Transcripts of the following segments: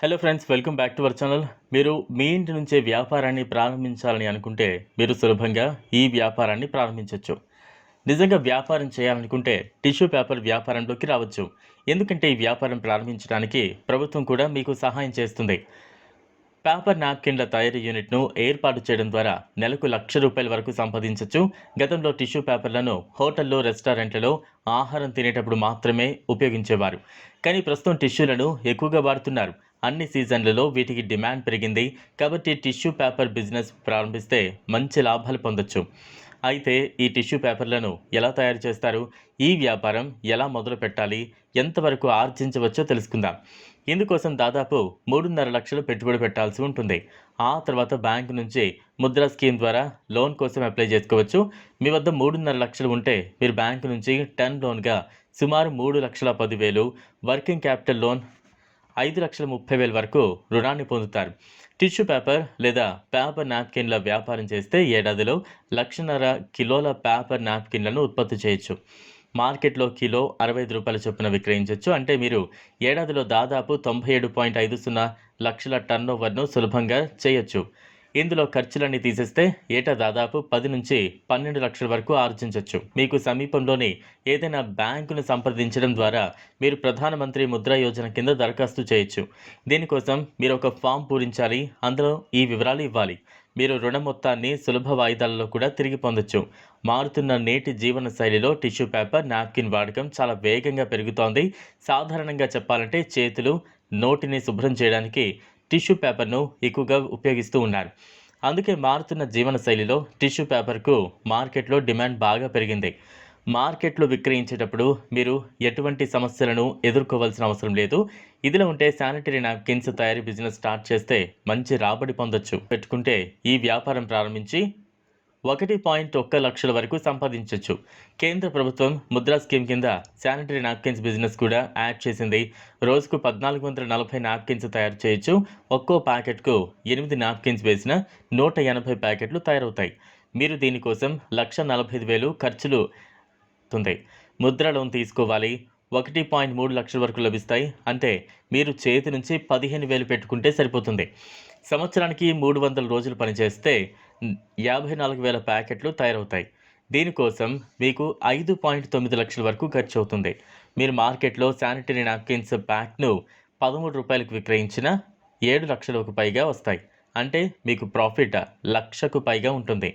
Hello friends welcome back to our channel మీరు మీ ఇంటి నుంచే వ్యాపారాన్ని ప్రారంభించాలని అనుకుంటే మీరు సులభంగా ఈ వ్యాపారాన్ని ప్రారంభించవచ్చు నిజంగా వ్యాపారం చేయాలనుకుంటే టిష్యూ పేపర్ వ్యాపారంలోకి రావచ్చు. ఎందుకంటే ఈ వ్యాపారం ప్రారంభించడానికి ప్రభుత్వం కూడా మీకు సహాయం చేస్తుంది. పేపర్ నాప్కిన్ల తయారీ యూనిట్ను ఏర్పాటు చేయడం ద్వారా నెలకు లక్ష రూపాయల వరకు సంపాదించవచ్చు గతంలో టిష్యూ పేపర్లను హోటల్లో రెస్టారెంట్లలో ఆహారం తినేటప్పుడు మాత్రమే ఉపయోగించేవారు. కానీ ప్రస్తుతం టిష్యూలను ఎక్కువగా వాడుతున్నారు. అన్ని సీజన్లలో వీటికి డిమాండ్ పెరిగింది. కాబట్టి టిష్యూ పేపర్ బిజినెస్ ప్రారంభిస్తే మంచి లాభాలు పొందొచ్చు. అయితే ఈ టిష్యూ పేపర్లను ఎలా తయారు చేస్తారు? ఈ వ్యాపారం ఎలా మొదలు పెట్టాలి? ఎంతవరకు ఆర్జించవచ్చో తెలుసుకుందాం. ఇందుకోసం దాదాపు మూడున్నర లక్షలు పెట్టుబడి పెట్టాల్సి ఉంటుంది. ఆ తర్వాత బ్యాంకు నుంచి ముద్రా స్కీమ్ ద్వారా లోన్ కోసం అప్లై చేసుకోవచ్చు. మీ వద్ద మూడున్నర లక్షలు ఉంటే మీరు బ్యాంకు నుంచి టర్మ్ లోన్గా సుమారు మూడు లక్షల పదివేలు వర్కింగ్ క్యాపిటల్ లోన్ ఐదు లక్షల ముప్పై వేల వరకు రుణాన్ని పొందుతారు. టిష్యూ పేపర్ లేదా పేపర్ నాప్కిన్ల వ్యాపారం చేస్తే ఏడాదిలో లక్షన్నర కిలోల పేపర్ నాప్కిన్లను ఉత్పత్తి చేయొచ్చు. మార్కెట్లో కిలో అరవై ఐదు రూపాయల చొప్పున విక్రయించవచ్చు అంటే మీరు ఏడాదిలో దాదాపు తొంభై ఏడు పాయింట్ ఐదు సున్నా లక్షల టర్న్ ఓవర్ను సులభంగా చేయొచ్చు. ఇందులో ఖర్చులన్నీ తీసేస్తే ఏటా దాదాపు పది నుంచి పన్నెండు లక్షల వరకు ఆర్జించవచ్చు మీకు సమీపంలోని ఏదైనా బ్యాంకును సంప్రదించడం ద్వారా మీరు ప్రధానమంత్రి ముద్రా యోజన కింద దరఖాస్తు చేయొచ్చు. దీనికోసం మీరు ఒక ఫామ్ పూరించాలి. అందులో ఈ వివరాలు ఇవ్వాలి. మీరు రుణ మొత్తాన్ని సులభ వాయిదాలలో కూడా తిరిగి పొందొచ్చు. మారుతున్న నేటి జీవన శైలిలో టిష్యూ పేపర్ నాప్కిన్ వాడకం చాలా వేగంగా పెరుగుతోంది. సాధారణంగా చెప్పాలంటే చేతులు నోటిని శుభ్రం చేయడానికి టిష్యూ పేపర్ను ఎక్కువగా ఉపయోగిస్తూ ఉన్నారు. అందుకే మారుతున్న జీవన శైలిలో టిష్యూ పేపర్కు మార్కెట్లో డిమాండ్ బాగా పెరిగింది. మార్కెట్లో విక్రయించేటప్పుడు మీరు ఎటువంటి సమస్యలను ఎదుర్కోవాల్సిన అవసరం లేదు. ఇదిలో ఉంటే శానిటరీ నాప్కిన్స్ తయారీ బిజినెస్ స్టార్ట్ చేస్తే మంచి రాబడి పొందొచ్చు. పెట్టుకుంటే ఈ వ్యాపారం ప్రారంభించి ఒకటి పాయింట్ ఒక్క లక్షల వరకు సంపాదించవచ్చు కేంద్ర ప్రభుత్వం ముద్రా స్కీమ్ కింద శానిటరీ నాప్కిన్స్ బిజినెస్ కూడా యాడ్ చేసింది. రోజుకు పద్నాలుగు వందల నలభై నాప్కిన్స్ తయారు చేయొచ్చు. ఒక్కో ప్యాకెట్కు ఎనిమిది నాప్కిన్స్ వేసిన నూట ఎనభై ప్యాకెట్లు తయారవుతాయి. మీరు దీనికోసం లక్ష నలభై ఐదు వేలు ఖర్చులు అవుతుంది ముద్ర లోన్ తీసుకోవాలి. ఒకటి పాయింట్ మూడు లక్షల వరకు లభిస్తాయి. అంటే మీరు చేతి నుంచి పదిహేను వేలు పెట్టుకుంటే సరిపోతుంది. సంవత్సరానికి మూడు వందల రోజులు పనిచేస్తే యాభై నాలుగు వేల ప్యాకెట్లు తయారవుతాయి. దీనికోసం మీకు ఐదు పాయింట్ తొమ్మిది లక్షల వరకు ఖర్చు అవుతుంది మీరు మార్కెట్లో శానిటరీ నాప్కిన్స్ ప్యాక్ను పదమూడు రూపాయలకు విక్రయించిన ఏడు లక్షలకు పైగా వస్తాయి. అంటే మీకు ప్రాఫిట్ లక్షకు పైగా ఉంటుంది.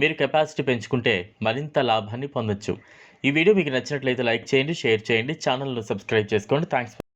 మీరు కెపాసిటీ పెంచుకుంటే మరింత లాభాన్ని పొందొచ్చు. ఈ వీడియో మీకు నచ్చినట్లయితే లైక్ చేయండి షేర్ చేయండి ఛానల్ను సబ్స్క్రైబ్ చేసుకోండి. థ్యాంక్స్